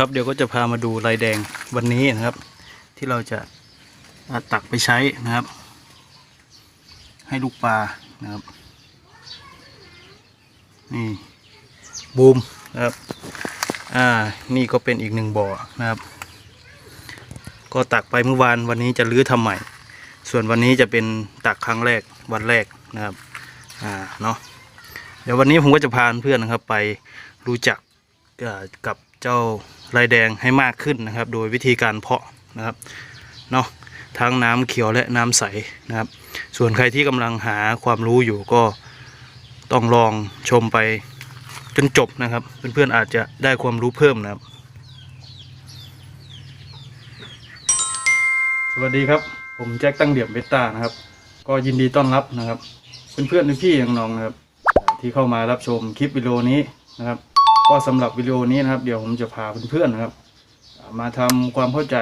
ครับเดี๋ยวก็จะพามาดูลายแดงวันนี้นะครับ ที่เราจะตักไปใช้นะครับ ให้ลูกปลานะครับ นี่บูมนะครับอ่านี่ก็เป็นอีกหนึ่งบ่อนะครับ ก็ตักไปเมื่อวานวันนี้จะรื้อทำใหม่ ส่วนวันนี้จะเป็นตักครั้งแรกวันแรกนะครับอ่าเนาะเดี๋ยววันนี้ผมก็จะพาเพื่อนนะครับไปรู้จักกับ เจ้าลายแดงให้มากขึ้นนะครับ โดยวิธีการเพาะนะครับเนาะทั้งน้ำเขียวและน้ำใสนะครับ ส่วนใครที่กำลังหาความรู้อยู่ก็ต้องลองชมไปจนจบนะครับ เพื่อนๆอาจจะได้ความรู้เพิ่มนะครับ สวัสดีครับ ผมแจ็คตั้งเดี่ยมเบต้านะครับ ก็ยินดีต้อนรับนะครับ เพื่อนๆพี่ๆน้องๆนะครับ ที่เข้ามารับชมคลิปวิดีโอนี้นะครับ ก็สำหรับวิดีโอนี้นะครับ เดี๋ยวผมจะพาเพื่อนๆนะครับ มาทำความเข้าใจ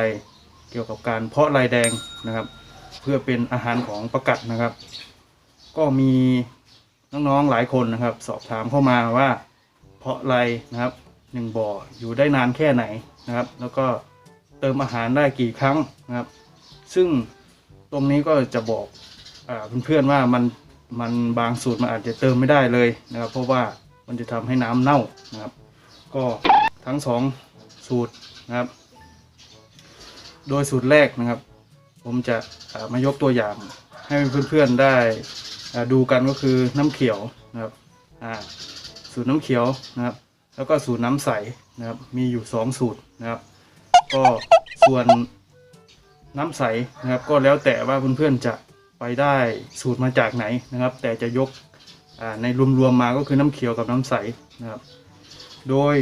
เกี่ยวกับการเพาะลายแดงนะครับ เพื่อเป็นอาหารของประกัดนะครับ ก็มีน้องๆหลายคนนะครับ สอบถามเข้ามาว่า เพาะลายนะครับหนึ่งบ่ออยู่ได้นานแค่ไหนนะครับ แล้วก็เติมอาหารได้กี่ครั้งนะครับ ซึ่งตรงนี้ก็จะบอกอเพื่อนๆว่ามันมันบางสูตรมันอาจจะเติมไม่ได้เลยนะครับ เพราะว่า มันจะทำให้น้ำเน่านะครับ ก็ทั้งสองสูตรนะครับ โดยสูตรแรกนะครับ ผมจะามายกตัวอย่างให้เพื่อนๆได้ดูกันก็คือน้ำเขียวนะครับสูตรน้ำเขียวนะครับ แล้วก็สูตรน้ำใสนะครับ มีอยู่สองสูตรนะครับ ก็ส่วนน้ำใสนะครับ ก็แล้วแต่ว่าเพื่อนๆจะไปได้สูตรมาจากไหนนะครับ แต่จะยก ในรวมๆมาก็คือน้ำเขียวกับน้ำใสนะครับ โดย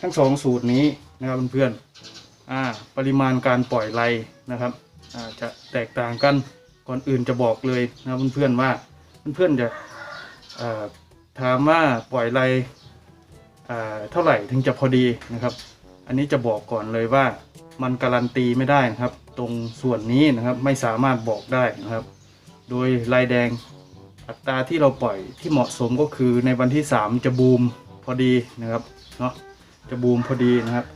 ทั้งสองสูตรนี้นะครับเพื่อนๆปริมาณการปล่อยไรนะครับจะแตกต่างกันก่อนอื่นจะบอกเลยนะครับเพื่อนๆว่าเพื่อนๆจะถามว่าปล่อยไร่เท่าไหร่ถึงจะพอดีนะครับ อันนี้จะบอกก่อนเลยว่ามันการันตีไม่ได้นะครับ ตรงส่วนนี้นะครับไม่สามารถบอกได้นะครับ โดยลายแดง อัตราที่เราปล่อยที่เหมาะสมก็คือในวันที่ 3 จะบูมพอดีนะครับเนาะจะบูมพอดีนะครับ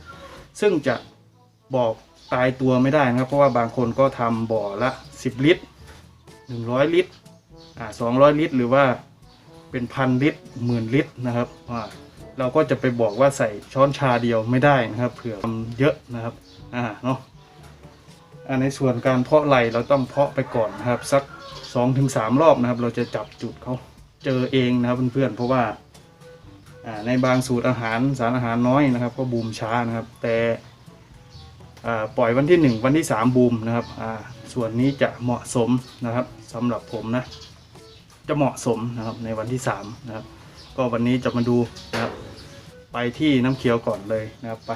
ซึ่งจะบอกตายตัวไม่ได้นะครับ เพราะว่าบางคนก็ทำบ่อละ 10 ลิตร 100 ลิตรอ่า200 ลิตร หรือว่าเป็นพันลิตรหมื่นลิตรนะครับว่าเราก็จะไปบอกว่าใส่ช้อนชาเดียวไม่ได้นะครับเผื่อทำเยอะนะครับอ่าเนาะในส่วนการเพาะไหลเราต้องเพาะไปก่อนนะครับสัก 2องถึงสามรอบนะครับ เราจะจับจุดเขาเจอเองนะครับเพื่อนๆเพราะว่าในบางสูตรอาหารสารอาหารน้อยนะครับ ก็บูมช้านะครับ แต่ปล่อยวันที่ 1 วันที่ 3 บูมนะครับส่วนนี้จะเหมาะสมนะครับสำหรับผมนะจะเหมาะสมนะครับในวันที่3นะครับก็วันนี้จะมาดูนะครับไปที่น้ำเขียวก่อนเลยนะครับไป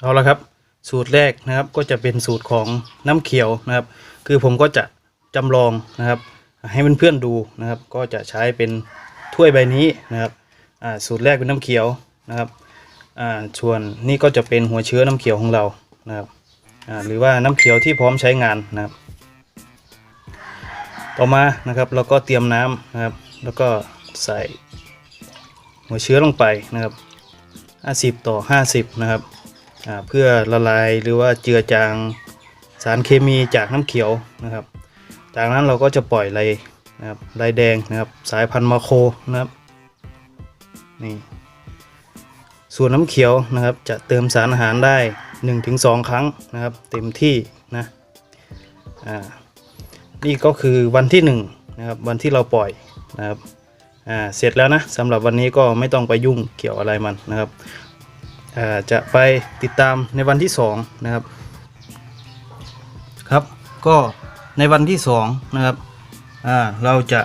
เอาละครับ สูตรแรกนะครับก็จะเป็นสูตรของน้ำเขียวนะครับ คือผมก็จะจำลองนะครับ ให้เพื่อนๆดูนะครับ ก็จะใช้เป็นถ้วยใบนี้นะครับสูตรแรกเป็นน้ำเขียวนะครับส่วนนี่ก็จะเป็นหัวเชื้อน้ำเขียวของเรานะครับหรือว่าน้ำเขียวที่พร้อมใช้งานนะครับ ต่อมานะครับเราก็เตรียมน้ำนะครับ แล้วก็ใส่หัวเชื้อลงไปนะครับ 50 ต่อ 50 นะครับเพื่อละลายหรือว่าเจือจาง สารเคมีจากน้ำเขียวนะครับ จากนั้นเราก็จะปล่อยลายนะครับลายแดงนะครับสายพันธุ์มาโคนะครับนี่ส่วนน้ำเขียวนะครับจะเติมสารอาหารได้ 1-2 ครั้งนะครับเต็มที่นะอ่านี่ก็คือวันที่1นะครับวันที่เราปล่อยนะครับอ่าเสร็จแล้วนะสำหรับวันนี้ก็ไม่ต้องไปยุ่งเกี่ยวอะไรมันนะครับอ่าจะไปติดตามในวันที่2นะครับ ก็ในวันที่2นะครับอ่าเราจะ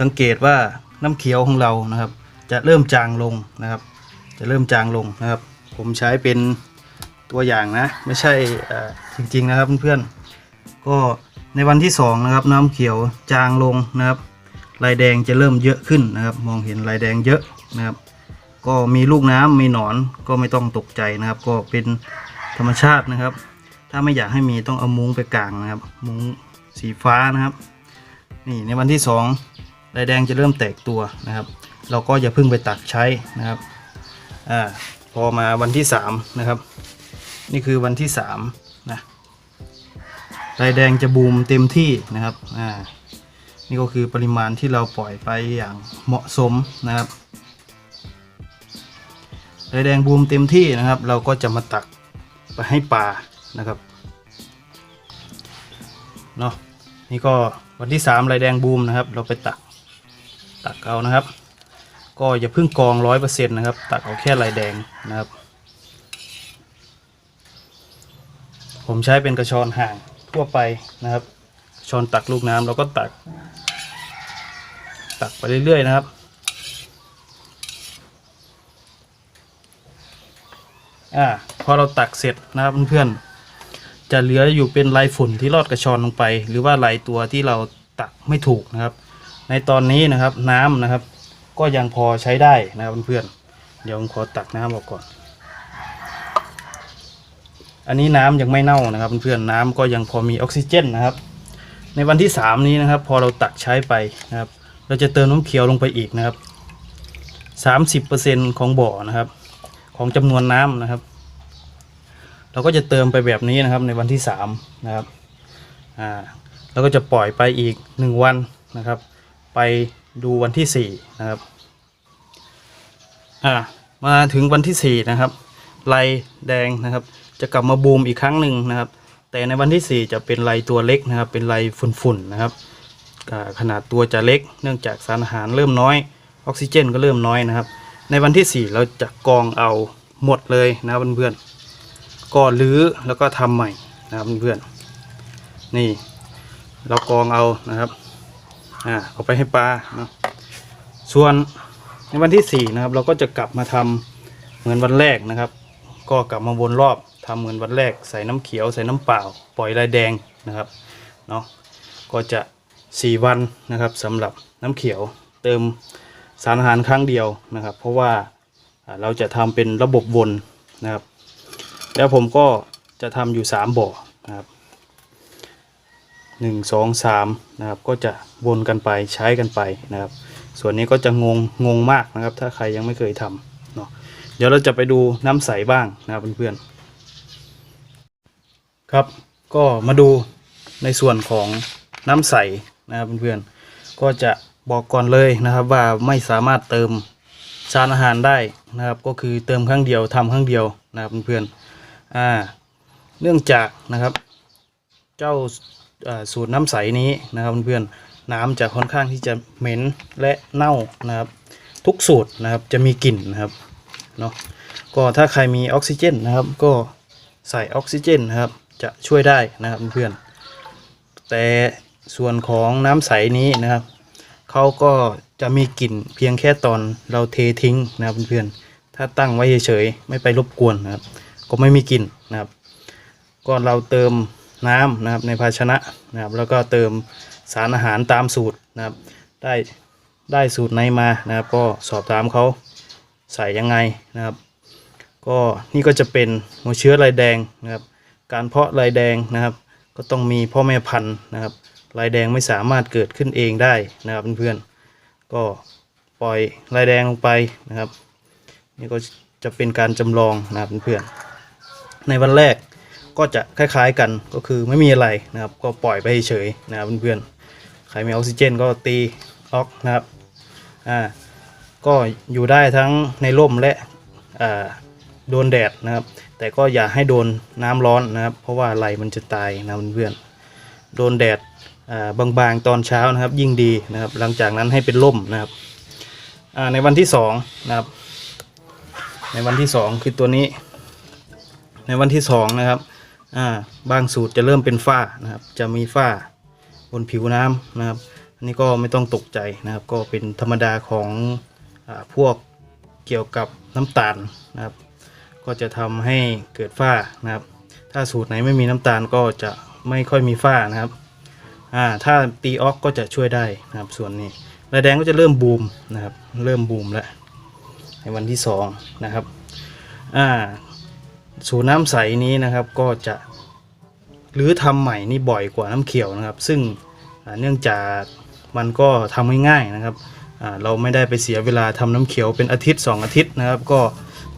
สังเกตว่าน้ำเขียวของเรานะครับ จะเริ่มจางลงนะครับ จะเริ่มจางลงนะครับ ผมใช้เป็นตัวอย่างนะ ไม่ใช่จริงๆนะครับเพื่อนๆก็ในวันที่2นะครับน้ำเขียวจางลงนะครับลายแดงจะเริ่มเยอะขึ้นนะครับ มองเห็นลายแดงเยอะนะครับ ก็มีลูกน้ำมีหนอนก็ไม่ต้องตกใจนะครับ ก็เป็นธรรมชาตินะครับ ถ้าไม่อยากให้มีต้องเอามุ้งไปกางนะครับ มุ้งสีฟ้านะครับ นี่ในวันที่สองลายแดงจะเริ่มแตกตัวนะครับ เราก็อย่าเพิ่งไปตักใช้นะครับอ่าพอมาวันที่สามนะครับ นี่คือวันที่สามนะลายแดงจะบูมเต็มที่นะครับอ่านี่ก็คือปริมาณที่เราปล่อยไปอย่างเหมาะสมนะครับลายแดงบูมเต็มที่นะครับ เราก็จะมาตักไปให้ปลา นะครับเนาะนี่ก็วันที่สามลายแดงบูมนะครับ เราไปตักตักเอานะครับ ก็อย่าเพิ่งกองร้อยเปอร์เซ็นต์นะครับ ตักเอาแค่ลายแดงนะครับ ผมใช้เป็นกระชอนห่างทั่วไปนะครับกระชอนตักลูกน้ำเราก็ตัก ตักไปเรื่อยๆนะครับอ่าพอเราตักเสร็จนะครับเพื่อนๆ จะเหลืออยู่เป็นลายฝุ่นที่ลอดกระชอนลงไป หรือว่าลายตัวที่เราตักไม่ถูกนะครับ ในตอนนี้นะครับน้ำนะครับ ก็ยังพอใช้ได้นะครับเพื่อนๆเดี๋ยวผมขอตักน้ำออกก่อน อันนี้น้ำยังไม่เน่านะครับเพื่อนๆน้ำก็ยังพอมีออกซิเจนนะครับ ในวันที่สามนี้นะครับ พอเราตักใช้ไปนะครับ เราจะเติมน้ำเขียวลงไปอีกนะครับสามสิบเปอร์เซ็นของบ่อนะครับ ของจำนวนน้ำนะครับ เราก็จะเติมไปแบบนี้นะครับในวันที่สามนะครับอ่าแล้วก็จะปล่อยไปอีกหนึ่งวันนะครับ ไปดูวันที่สี่นะครับอ่ามาถึงวันที่สี่นะครับลายแดงนะครับ จะกลับมาบูมอีกครั้งหนึ่งนะครับ แต่ในวันที่ 4 จะเป็นลายตัวเล็กนะครับ เป็นลายฝุ่นๆนะครับขนาดตัวจะเล็ก เนื่องจากสารอาหารเริ่มน้อย ออกซิเจนก็เริ่มน้อยนะครับ ในวันที่ 4 เราจะกรองเอาหมดเลยนะเพื่อนๆ ก็รื้อแล้วก็ทำใหม่นะครับเพื่อนๆนี่เรากองเอานะครับอ่าเอาไปให้ปลาเนาะส่วนในวันที่4นะครับ เราก็จะกลับมาทำเหมือนวันแรกนะครับ ก็กลับมาวนรอบทำเหมือนวันแรก ใส่น้ำเขียวใส่น้ำเปล่า ปล่อยลายแดงนะครับเนาะก็จะ4วันนะครับสำหรับน้ำเขียวเติมสารอาหารครั้งเดียวนะครับ เพราะว่าอ่าเราจะทำเป็นระบบวนนะครับ แล้วผมก็จะทำอยู่ 3 บ่อนะครับหนึ่งสองสามนะครับก็จะวนกันไปใช้กันไปนะครับ ส่วนนี้ก็จะงงงงมากนะครับ ถ้าใครยังไม่เคยทำเนาะเดี๋ยวเราจะไปดูน้ำใสบ้างนะครับเพื่อนๆครับก็มาดูในส่วนของน้ำใสนะครับเพื่อนๆก็จะบอกก่อนเลยนะครับว่าไม่สามารถเติมสารอาหารได้นะครับ ก็คือเติมครั้งเดียวทำครั้งเดียวนะครับเพื่อนๆ อ่าเนื่องจากนะครับ เจ้าสูตรน้ำใสนี้นะครับเพื่อนๆน้ำจะค่อนข้างที่จะเหม็นและเน่านะครับ ทุกสูตรนะครับจะมีกลิ่นนะครับเนาะก็ถ้าใครมีออกซิเจนนะครับ ก็ใส่ออกซิเจนนะครับ จะช่วยได้นะครับเพื่อนๆแต่ส่วนของน้ำใสนี้นะครับเขาก็จะมีกลิ่นเพียงแค่ตอนเราเททิ้งนะครับเพื่อนๆถ้าตั้งไว้เฉยๆไม่ไปรบกวนนะครับ ก็ไม่มีกลิ่นนะครับก็เราเติมน้ำนะครับในภาชนะนะครับ แล้วก็เติมสารอาหารตามสูตรนะครับ ได้ได้สูตรไหนมานะครับ ก็สอบถามเขาใส่ยังไงนะครับ ก็นี่ก็จะเป็นหัวเชื้อลายแดงนะครับ การเพาะลายแดงนะครับ ก็ต้องมีพ่อแม่พันธุ์นะครับลายแดงไม่สามารถเกิดขึ้นเองได้นะครับเพื่อนๆก็ปล่อยลายแดงลงไปนะครับ นี่ก็จะเป็นการจำลองนะครับเพื่อนๆ ในวันแรกก็จะคล้ายๆกันก็คือไม่มีอะไรนะครับ ก็ปล่อยไปเฉยนะครับเพื่อนๆใครมีออกซิเจนก็ตีออกนะครับอ่าก็อยู่ได้ทั้งในร่มและอ่าโดนแดดนะครับ แต่ก็อย่าให้โดนน้ำร้อนนะครับ เพราะว่าไหลมันจะตายนะเพื่อนๆโดนแดดอ่าบางๆตอนเช้านะครับยิ่งดีนะครับ หลังจากนั้นให้เป็นร่มนะครับอ่าในวันที่สองนะครับในวันที่สองคือตัวนี้ ในวันที่สองนะครับอ่าบางสูตรจะเริ่มเป็นฝ้านะครับ จะมีฝ้าบนผิวน้ำนะครับ อันนี้ก็ไม่ต้องตกใจนะครับ ก็เป็นธรรมดาของอาพวกเกี่ยวกับน้ำตาลนะครับ ก็จะทำให้เกิดฝ้านะครับ ถ้าสูตรไหนไม่มีน้ำตาลก็จะไม่ค่อยมีฝ้านะครับอ่าถ้าตีออกก็จะช่วยได้นะครับ ส่วนนี้ลายแดงก็จะเริ่มบูมนะครับ เริ่มบูมแล้วในวันที่สองนะครับอ่า สูน้ำใสนี้นะครับก็จะหรือทำใหม่นี่บ่อยกว่าน้ำเขียวนะครับ ซึ่งเนื่องจากมันก็ทำง่ายๆนะครับเราไม่ได้ไปเสียเวลาทำน้ำเขียวเป็นอาทิตย์ 2 อาทิตย์นะครับ ก็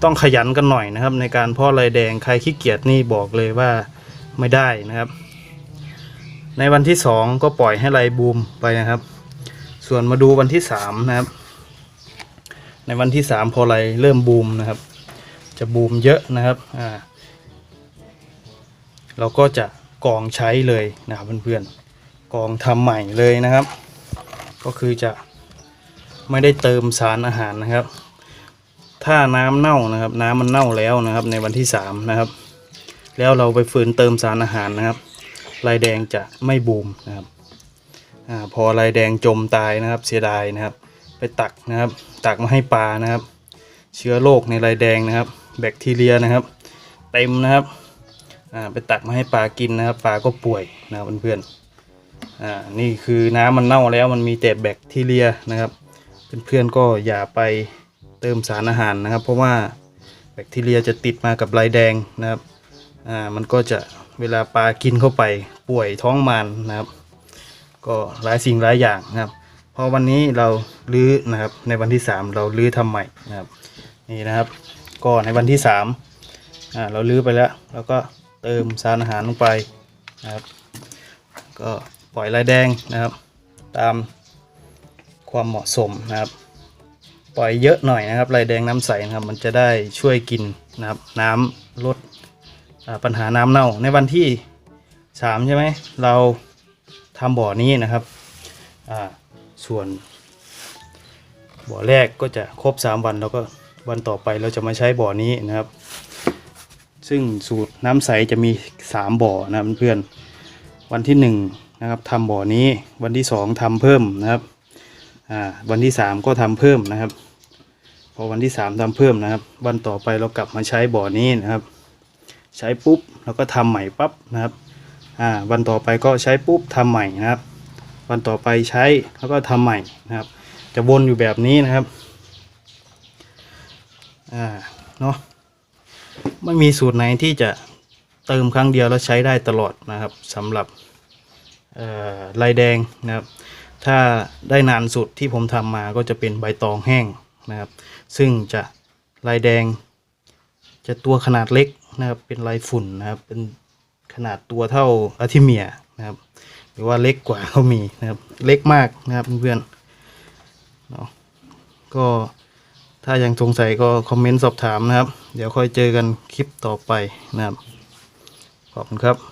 ต้องขยันกันหน่อยนะครับ ในการเพาะลายแดงใครขี้เกียจนี่บอกเลยว่าไม่ได้นะครับ ในวันที่สองก็ปล่อยให้ลายบูมไปนะครับ ส่วนมาดูวันที่สามนะครับในวันที่สามพอลายเริ่มบูมนะครับ จะบูมเยอะนะครับอ่าเราก็จะกองใช้เลยนะครับเพื่อนๆกองทำใหม่เลยนะครับ ก็คือจะไม่ได้เติมสารอาหารนะครับ ถ้าน้ำเน่านะครับ น้ำมันเน่าแล้วนะครับ ในวันที่สามนะครับ แล้วเราไปฝืนเติมสารอาหารนะครับลายแดงจะไม่บูมนะครับอพอลายแดงจมตายนะครับเสียดายนะครับ ไปตักนะครับ ตักมาให้ปลานะครับ เชื้อโรคในลายแดงนะครับ แบคทีเรียนะครับ เต็มนะครับไปตักมาให้ปลากินนะครับปลาก็ป่วยนะครับเพื่อนๆอ่านี่คือน้ำมันเน่าแล้วมันมีแต่แบคทีเรียนะครับเพื่อนๆก็อย่าไปเติมสารอาหารนะครับ เพราะว่าแบคทีเรียจะติดมากับลายแดงนะครับอ่ามันก็จะเวลาปลากินเข้าไปป่วยท้องมันนะครับ ก็หลายสิ่งหลายอย่างนะครับพอวันนี้เราลื้อนะครับในวันที่สามเราลื้อทำใหม่นะครับนี่นะครับ ก็ในวันที่สามอ่าเราลื้อไปแล้ว แล้วก็เติมสารอาหารลงไปนะครับ ก็ปล่อยลายแดงนะครับ ตามความเหมาะสมนะครับ ปล่อยเยอะหน่อยนะครับลายแดงน้ำใสนะครับ มันจะได้ช่วยกินนะครับ น้ำลดปัญหาน้ำเน่าในวันที่สามใช่ไหมเราทำบ่อนี้นะครับส่วนบ่อแรกก็จะครบ 3 วันแล้วก็ วันต่อไปเราจะมาใช้บ่อนี้นะครับ ซึ่งสูตรน้ำใสจะมี 3 บ่อนะเพื่อนๆวันที่1นะครับทำบ่อนี้วันที่ 2ทำเพิ่มนะครับอ่าวันที่ 3 ก็ทำเพิ่มนะครับ พอวันที่ 3ทำเพิ่มนะครับ วันต่อไปเรากลับมาใช้บ่อนี้นะครับ ใช้ปุ๊บแล้วก็ทำใหม่ปั๊บนะครับอ่าวันต่อไปก็ใช้ปุ๊บทำใหม่นะครับ วันต่อไปใช้แล้วก็ทำใหม่นะครับ จะวนอยู่แบบนี้นะครับ อ่าเนาะไม่มีสูตรไหนที่จะเติมครั้งเดียวแล้วใช้ได้ตลอดนะครับสำหรับลายแดงนะครับ ถ้าได้นานสุดที่ผมทำมาก็จะเป็นใบตองแห้งนะครับ ซึ่งจะลายแดง จะตัวขนาดเล็กนะครับ เป็นลายฝุ่นนะครับ เป็นขนาดตัวเท่าอาทิเมียนะครับ หรือว่าเล็กกว่าเขามีนะครับ เล็กมากนะครับเพื่อนๆเนาะก็ ถ้ายังสงสัยก็คอมเมนต์สอบถามนะครับ เดี๋ยวค่อยเจอกันคลิปต่อไปนะครับ ขอบคุณครับ